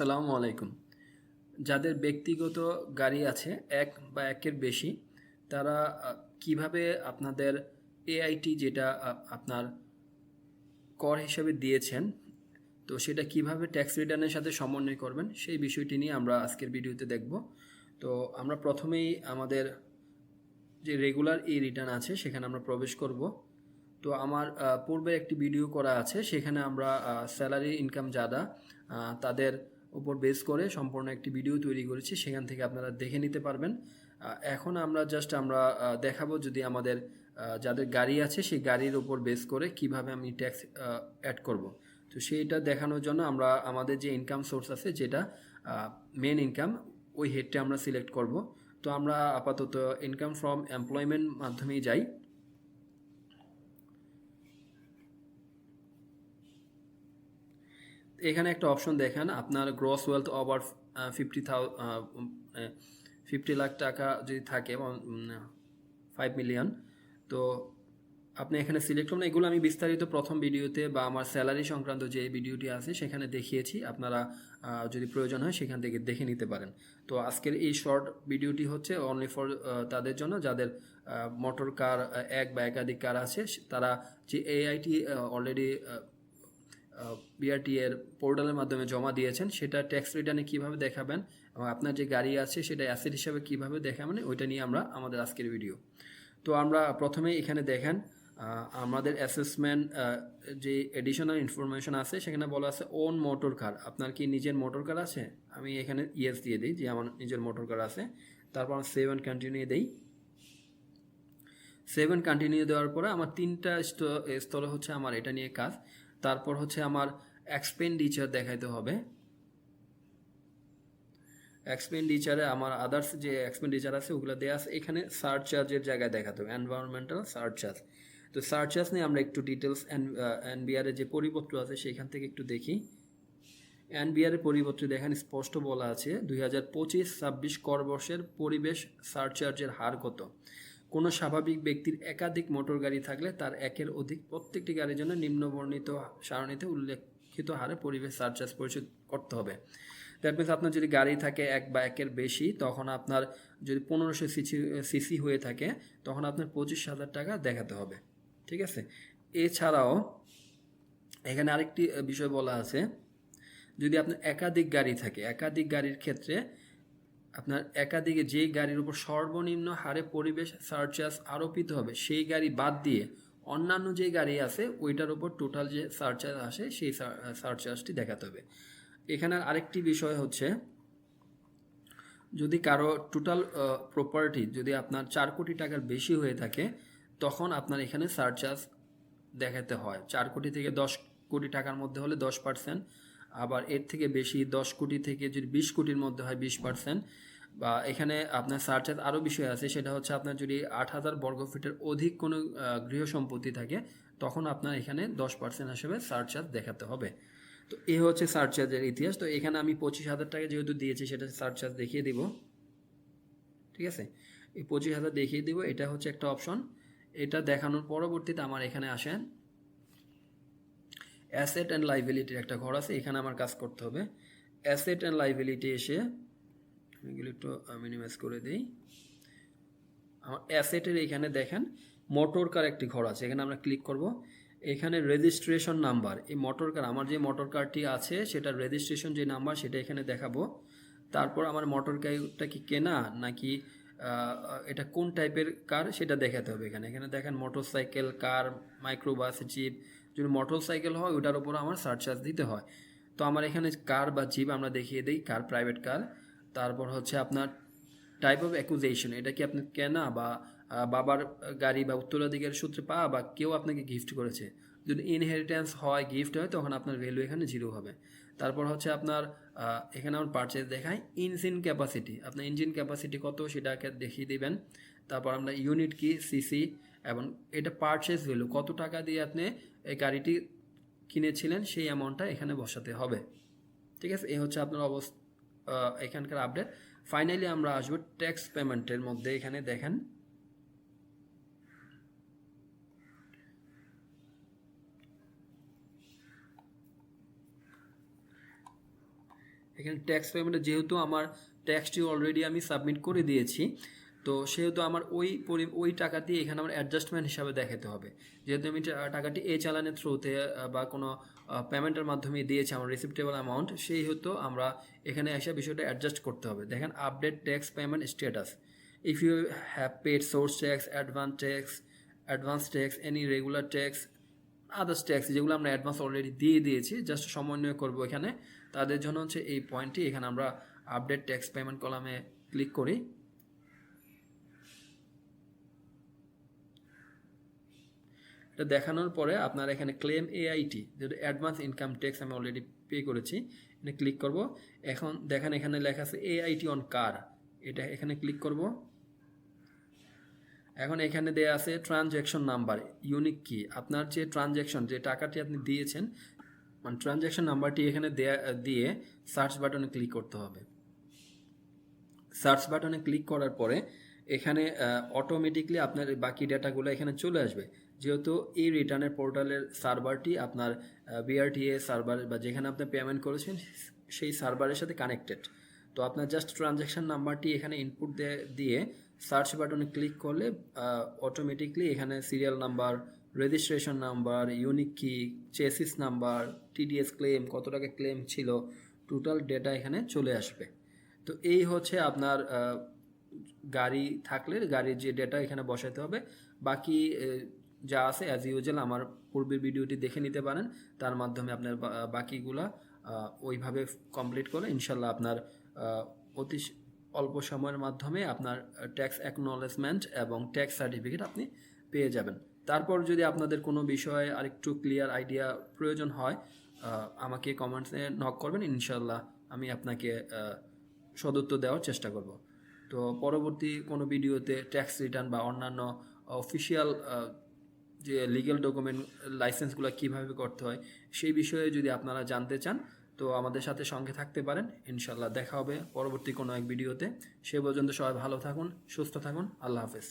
আসসালামু আলাইকুম। যাদের ব্যক্তিগত গাড়ি আছে, এক বা একের বেশি, তারা কীভাবে আপনাদের এআইটি যেটা আপনার কর হিসাবে দিয়েছেন, তো সেটা কীভাবে ট্যাক্স রিটার্নের সাথে সমন্বয় করবেন, সেই বিষয়টি নিয়ে আমরা আজকের ভিডিওতে দেখব। তো আমরা প্রথমেই আমাদের যে রেগুলার ই রিটার্ন আছে, সেখানে আমরা প্রবেশ করব। তো আমার পূর্বে একটি ভিডিও করা আছে, সেখানে আমরা স্যালারি ইনকাম যারা তাদের উপর বেস করে সম্পূর্ণ একটি ভিডিও তৈরি করেছি, সেখান থেকে আপনারা দেখে নিতে পারবেন। এখন আমরা জাস্ট আমরা দেখাবো যদি আমাদের যাদের গাড়ি আছে, সেই গাড়ির উপর বেস করে কীভাবে আমি ট্যাক্স অ্যাড করব। তো সেইটা দেখানোর জন্য আমরা, আমাদের যে ইনকাম সোর্স আছে, যেটা মেন ইনকাম ওই হেডটা আমরা সিলেক্ট করব। তো আমরা আপাতত ইনকাম ফ্রম এমপ্লয়মেন্ট মাধ্যমেই যাই। এখানে একটা অপশন দেখেন, আপনার gross wealth over fifty thou fifty lakh টাকা যদি থাকে ফাইভ মিলিয়ন তো আপনি এখানে সিলেক্ট করুন। এগুলো আমি বিস্তারিত প্রথম ভিডিওতে বা আমার স্যালারি সংক্রান্ত যে ভিডিওটি আছে, সেখানে দেখিয়েছি। আপনারা যদি প্রয়োজন হয়, সেখান থেকে দেখে নিতে পারেন। তো আজকের এই শর্ট ভিডিওটি হচ্ছে অনলি ফর তাদের জন্য। যাদের মোটর কার এক বা একাধিক কার আছে, তারা যে এআইটি অলরেডি বিআরটি এর পোর্টালের মাধ্যমে জমা দিয়েছেন, সেটা ট্যাক্স রিটার্নে কীভাবে দেখাবেন এবং আপনার যে গাড়ি আছে সেটা অ্যাসেট হিসাবে কীভাবে দেখাবেন, ওইটা নিয়ে আমরা আমাদের আজকের ভিডিও তো আমরা প্রথমে এখানে দেখেন আমাদের অ্যাসেসমেন্ট যে এডিশনাল ইনফরমেশন আছে, সেখানে বলা আছে ওন মোটর কার আপনার কি নিজের মোটর কার আছে? আমি এখানে ইয়েস দিয়ে দিই, যে আমার নিজের মোটর কার আছে। তারপর আমি সেভেন কন্টিনিউ দিই। সেভেন কন্টিনিউ দেওয়ার পরে আমার তিনটা স্তরে হচ্ছে আমার এটা নিয়ে কাজ। তারপর হচ্ছে আমার এক্সপেন্ডিচার দেখাইতে হবে। এক্সপেন্ডিচারে আমার আদার্স যে এক্সপেন্ডিচার আছে, ওগুলো দেওয়া আছে। এখানে সার্চ চার্জের জায়গায় দেখাতে হবে এনভায়রনমেন্টাল সার্চ চার্জ তো সার্চ চার্জ নিয়ে আমরা একটু ডিটেলস এনবিআরের যে পরিপত্র আছে, সেখান থেকে একটু দেখি। এনবিআরের পরিপত্রে দেখেন, স্পষ্ট বলা আছে, দুই হাজার পঁচিশ ছাব্বিশ কর বর্ষের পরিবেশ সারচার্জের হার কত। কোনো স্বাভাবিক ব্যক্তির একাধিক মোটর গাড়ি থাকলে তার একের অধিক প্রত্যেকটি গাড়ির জন্য নিম্নবর্ণিত সারণীতে উল্লেখিত হারে পরিবেশ সারচার্জ পরিশোধ করতে হবে। দ্যাট মিনস আপনার যদি গাড়ি থাকে এক বা একের বেশি, তখন আপনার যদি পনেরোশো সিসি সিসি হয়ে থাকে, তখন আপনার পঁচিশ হাজার টাকা দেখাতে হবে। ঠিক আছে? এছাড়াও এখানে আরেকটি বিষয় বলা আছে, যদি আপনার একাধিক গাড়ি থাকে, একাধিক গাড়ির ক্ষেত্রে আপনার একাধিক যে গাড়ির উপর সর্বনিম্ন হারে পরিবেশ সারচার্জ আরোপিত হবে, সেই গাড়ি বাদ দিয়ে অন্যান্য যে গাড়ি আছে, ওইটার উপর টোটাল যে সারচার্জ আসে, সেই সারচার্জটি দেখাতে হবে। এখানে আরেকটি বিষয় হচ্ছে, যদি কারও টোটাল প্রপার্টি যদি আপনার চার কোটি টাকার বেশি হয়ে থাকে, তখন আপনার এখানে সারচার্জ দেখাতে হয়। চার কোটি থেকে দশ কোটি টাকার মধ্যে হলে দশ পার্সেন্ট আবার এর থেকে বেশি দশ কোটি থেকে যদি বিশ কোটির মধ্যে হয় বিশ পার্সেন্ট বা এখানে আপনার সারচার্জ আরও বিষয় আছে, সেটা হচ্ছে আপনার যদি আট হাজার বর্গ ফিটের অধিক কোনো গৃহ সম্পত্তি থাকে, তখন আপনার এখানে দশ পার্সেন্ট হিসেবে সারচার্জ দেখাতে হবে। তো এ হচ্ছে সারচার্জের ইতিহাস। তো এখানে আমি পঁচিশ হাজার টাকা যেহেতু দিয়েছি, সেটা সারচার্জ দেখিয়ে দিব। ঠিক আছে? এই পঁচিশ হাজার দেখিয়ে দিব, এটা হচ্ছে একটা অপশন এটা দেখানোর পরবর্তীতে আমার এখানে আসেন। অ্যাসেট অ্যান্ড লাইবিলিটির একটা ঘর আছে, এখানে আমার কাজ করতে হবে। অ্যাসেট অ্যান্ড লাইবিলিটি এসে এগুলো একটু মিনিমাইজ করে দিই। আমার অ্যাসেটের এখানে দেখেন মোটর কার একটি ঘর আছে, এখানে আমরা ক্লিক করব। এখানে রেজিস্ট্রেশন নাম্বার এই মোটর কার আমার যে মোটর কারটি আছে, সেটার রেজিস্ট্রেশন যে নাম্বার সেটা এখানে দেখাবো। তারপর আমার মোটর কারটা কি কেনা, নাকি এটা কোন টাইপের কার সেটা দেখাতে হবে এখানে। এখানে দেখেন motorcycle car microbus jeep যদি মোটর সাইকেল হয়, ওটার উপর আমার সারচার্জ দিতে হয়। তো আমার এখানে কার বা জিপ আমরা দেখিয়ে দিই কার প্রাইভেট কার তারপর হচ্ছে আপনার টাইপ অফ অ্যাকুজেশন এটা কি আপনি কেনা বা বাবার গাড়ি বা উত্তরাধিকারের সূত্রে পাওয়া বা কেউ আপনাকে গিফট করেছে? যদি ইনহেরিটেন্স হয় গিফট হয়, তখন আপনার ভ্যালু এখানে জিরো হবে। তারপর হচ্ছে আপনার এখানে আমার পারচেজ দেখায় ইঞ্জিন ক্যাপাসিটি আপনার ইঞ্জিন ক্যাপাসিটি কত, সেটাকে দেখিয়ে দেবেন। তারপর আমরা ইউনিট কি সিসি এবং এটা পারচেজ ভ্যালু কত টাকা দিয়ে আপনি এই গাড়িটি কিনেছিলেন, সেই অ্যামাউন্টটা এখানে বসাতে হবে। ঠিক আছে? এই হচ্ছে আপনার অবস্থা এখানকার আপডেট ফাইনালি আমরা আসব ট্যাক্স পেমেন্টের মধ্যে। এখানে দেখেন। এখানে ট্যাক্স পেমেন্টে যেহেতু আমার ট্যাক্সটি অলরেডি আমি সাবমিট করে দিয়েছি তো সেহেতু আমার ওই পরি, ওই টাকাটি এখানে আমার অ্যাডজাস্টমেন্ট হিসাবে দেখাতে হবে। যেহেতু আমি টাকাটি এই চালানের থ্রুতে বা কোনো পেমেন্টের মাধ্যমে দিয়েছি আমার রিসিপ্টেবল অ্যামাউন্ট সেই হতো আমরা এখানে এসে বিষয়টা অ্যাডজাস্ট করতে হবে। দেখেন update tax payment status if you have paid source tax advance tax advance tax any regular tax others tax যেগুলো আমরা অ্যাডভান্স অলরেডি দিয়ে দিয়েছি জাস্ট সমন্বয় করব এখানে, তাদের জন্য হচ্ছে এই পয়েন্টটি এখানে আমরা আপডেট ট্যাক্স পেমেন্ট কলামে ক্লিক করি। এটা দেখানোর পরে আপনার এখানে ক্লেম এআইটি যেটা অ্যাডভান্স ইনকাম ট্যাক্স আমি অলরেডি পে করেছি এখানে ক্লিক করব। এখন দেখেন এখানে লেখা আছে এআইটি অন কার এটা এখানে ক্লিক করব। এখন এখানে দেয়া আছে ট্রানজ্যাকশন নাম্বার ইউনিক কি আপনার যে ট্রানজ্যাকশন যে টাকাটি আপনি দিয়েছেন মানে ট্রানজ্যাকশন নাম্বারটি এখানে দেয়া, দিয়ে সার্চ বাটনে ক্লিক করতে হবে। সার্চ বাটনে ক্লিক করার পরে এখানে অটোমেটিকলি আপনার বাকি ডেটাগুলো এখানে চলে আসবে। যেহেতু এই রিটার্নের পোর্টালের সার্ভারটি আপনার বিআরটিএ সার্ভার বা যেখানে আপনি পেমেন্ট করেছেন, সেই সার্ভারের সাথে কানেক্টেড তো আপনার জাস্ট ট্রানজ্যাকশন নাম্বারটি এখানে ইনপুট দিয়ে সার্চ বাটনে ক্লিক করলে অটোমেটিকলি এখানে serial number registration number unique কি চেসিস নাম্বার টিডিএস ক্লেম কত টাকা ক্লেম ছিল টোটাল ডেটা এখানে চলে আসবে। তো এই হচ্ছে আপনার গাড়ি থাকলে, গাড়ির যে ডেটা এখানে বসাতে হবে। বাকি যা আছে অ্যাজ ইউজুয়াল আমার পূর্বের ভিডিওটি দেখে নিতে পারেন। তার মাধ্যমে আপনার বাকিগুলা ওইভাবে কমপ্লিট করে ইনশাল্লাহ আপনার অতি অল্প সময়ের মাধ্যমে আপনার ট্যাক্স অ্যাকনলেজমেন্ট এবং ট্যাক্স সার্টিফিকেট আপনি পেয়ে যাবেন। তারপর যদি আপনাদের কোনো বিষয়ে আরেকটু ক্লিয়ার আইডিয়া প্রয়োজন হয় আমাকে কমেন্টসে নক করবেন, ইনশাল্লাহ আমি আপনাকে সদুত্তর দেওয়ার চেষ্টা করব। তো পরবর্তী কোনো ভিডিওতে ট্যাক্স রিটার্ন বা অন্যান্য অফিসিয়াল যে লিগ্যাল ডকুমেন্ট লাইসেন্সগুলো কীভাবে করতে হয়, সেই বিষয়ে যদি আপনারা জানতে চান, তো আমাদের সাথে সঙ্গে থাকতে পারেন। ইনশাল্লাহ দেখা হবে পরবর্তী কোনো এক ভিডিওতে সে পর্যন্ত সবাই ভালো থাকুন, সুস্থ থাকুন। আল্লাহ হাফেজ।